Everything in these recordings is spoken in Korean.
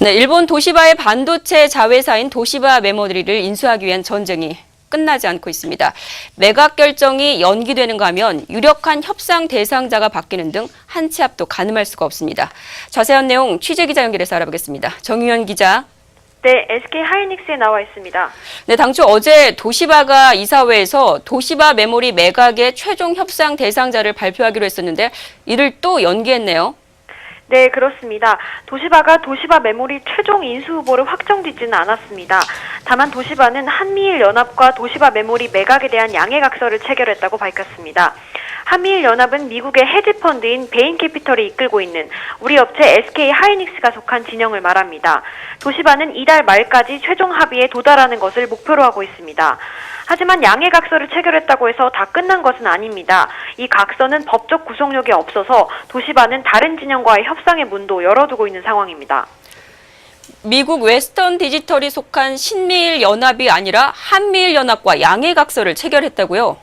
네, 일본 도시바의 반도체 자회사인 도시바 메모리를 인수하기 위한 전쟁이 끝나지 않고 있습니다. 매각 결정이 연기되는가 하면 유력한 협상 대상자가 바뀌는 등 한 치 앞도 가늠할 수가 없습니다. 자세한 내용 취재 기자 연결해서 알아보겠습니다. 정유현 기자. 네, SK 하이닉스에 나와 있습니다. 네, 당초 어제 도시바가 이사회에서 도시바 메모리 매각의 최종 협상 대상자를 발표하기로 했었는데 이를 또 연기했네요. 네, 그렇습니다. 도시바가 도시바 메모리 최종 인수 후보를 확정짓지는 않았습니다. 다만 도시바는 한미일 연합과 도시바 메모리 매각에 대한 양해각서를 체결했다고 밝혔습니다. 한미일 연합은 미국의 헤지 펀드인 베인 캐피털이 이끌고 있는 우리 업체 SK 하이닉스가 속한 진영을 말합니다. 도시바는 이달 말까지 최종 합의에 도달하는 것을 목표로 하고 있습니다. 하지만 양해 각서를 체결했다고 해서 다 끝난 것은 아닙니다. 이 각서는 법적 구속력이 없어서 도시바는 다른 진영과의 협상의 문도 열어두고 있는 상황입니다. 미국 웨스턴 디지털이 속한 신미일 연합이 아니라 한미일 연합과 양해 각서를 체결했다고요.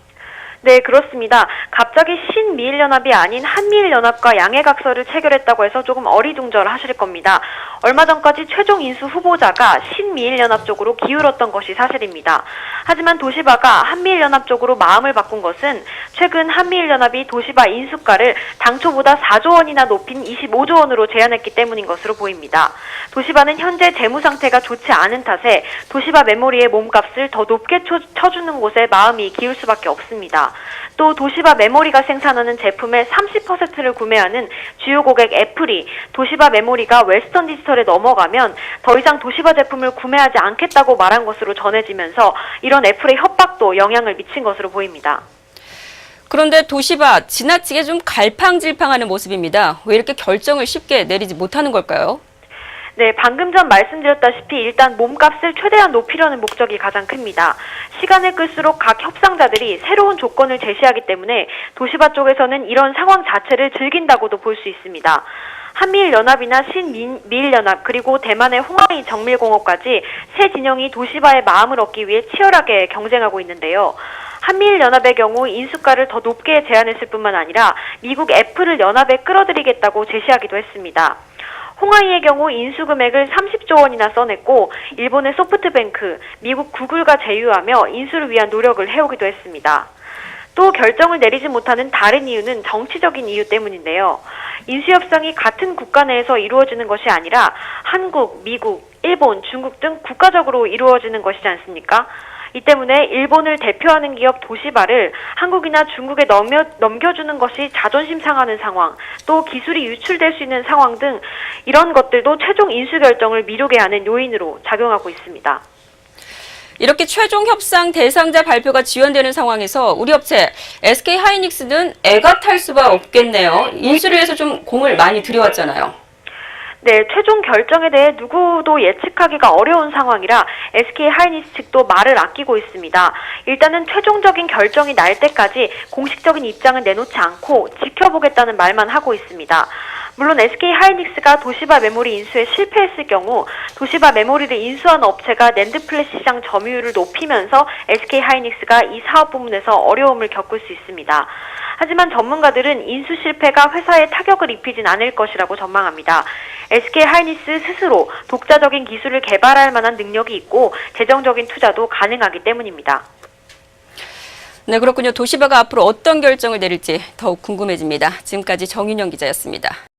네, 그렇습니다. 갑자기 신미일연합이 아닌 한미일연합과 양해각서를 체결했다고 해서 조금 어리둥절하실 겁니다. 얼마 전까지 최종 인수 후보자가 신미일연합 쪽으로 기울었던 것이 사실입니다. 하지만 도시바가 한미일연합 쪽으로 마음을 바꾼 것은 최근 한미일연합이 도시바 인수가를 당초보다 4조 원이나 높인 25조 원으로 제한했기 때문인 것으로 보입니다. 도시바는 현재 재무 상태가 좋지 않은 탓에 도시바 메모리의 몸값을 더 높게 쳐- 쳐주는 곳에 마음이 기울 수밖에 없습니다. 또 도시바 메모리가 생산하는 제품의 30%를 구매하는 주요 고객 애플이 도시바 메모리가 웨스턴 디지털에 넘어가면 더 이상 도시바 제품을 구매하지 않겠다고 말한 것으로 전해지면서 이런 애플의 협박도 영향을 미친 것으로 보입니다. 그런데 도시바 지나치게 좀 갈팡질팡하는 모습입니다. 왜 이렇게 결정을 쉽게 내리지 못하는 걸까요? 네, 방금 전 말씀드렸다시피 일단 몸값을 최대한 높이려는 목적이 가장 큽니다. 시간을 끌수록 각 협상자들이 새로운 조건을 제시하기 때문에 도시바 쪽에서는 이런 상황 자체를 즐긴다고도 볼 수 있습니다. 한미일 연합이나 신미일 연합 그리고 대만의 홍하이 정밀공업까지 세 진영이 도시바의 마음을 얻기 위해 치열하게 경쟁하고 있는데요. 한미일 연합의 경우 인수가를 더 높게 제한했을 뿐만 아니라 미국 애플을 연합에 끌어들이겠다고 제시하기도 했습니다. 홍하이의 경우 인수 금액을 30조 원이나 써냈고 일본의 소프트뱅크, 미국 구글과 제휴하며 인수를 위한 노력을 해오기도 했습니다. 또 결정을 내리지 못하는 다른 이유는 정치적인 이유 때문인데요. 인수 협상이 같은 국가 내에서 이루어지는 것이 아니라 한국, 미국, 일본, 중국 등 국가적으로 이루어지는 것이지 않습니까? 이 때문에 일본을 대표하는 기업 도시바를 한국이나 중국에 넘겨, 넘겨주는 것이 자존심 상하는 상황, 또 기술이 유출될 수 있는 상황 등 이런 것들도 최종 인수 결정을 미루게 하는 요인으로 작용하고 있습니다. 이렇게 최종 협상 대상자 발표가 지연되는 상황에서 우리 업체 SK 하이닉스는 애가 탈 수가 없겠네요. 인수를 위해서 좀 공을 많이 들여왔잖아요. 네, 최종 결정에 대해 누구도 예측하기가 어려운 상황이라 SK 하이닉스 측도 말을 아끼고 있습니다. 일단은 최종적인 결정이 날 때까지 공식적인 입장은 내놓지 않고 지켜보겠다는 말만 하고 있습니다. 물론 SK 하이닉스가 도시바 메모리 인수에 실패했을 경우 도시바 메모리를 인수한 업체가 낸드 플래시 시장 점유율을 높이면서 SK 하이닉스가 이 사업 부문에서 어려움을 겪을 수 있습니다. 하지만 전문가들은 인수 실패가 회사에 타격을 입히진 않을 것이라고 전망합니다. SK 하이닉스 스스로 독자적인 기술을 개발할 만한 능력이 있고 재정적인 투자도 가능하기 때문입니다. 네, 그렇군요. 도시바가 앞으로 어떤 결정을 내릴지 더욱 궁금해집니다. 지금까지 정윤영 기자였습니다.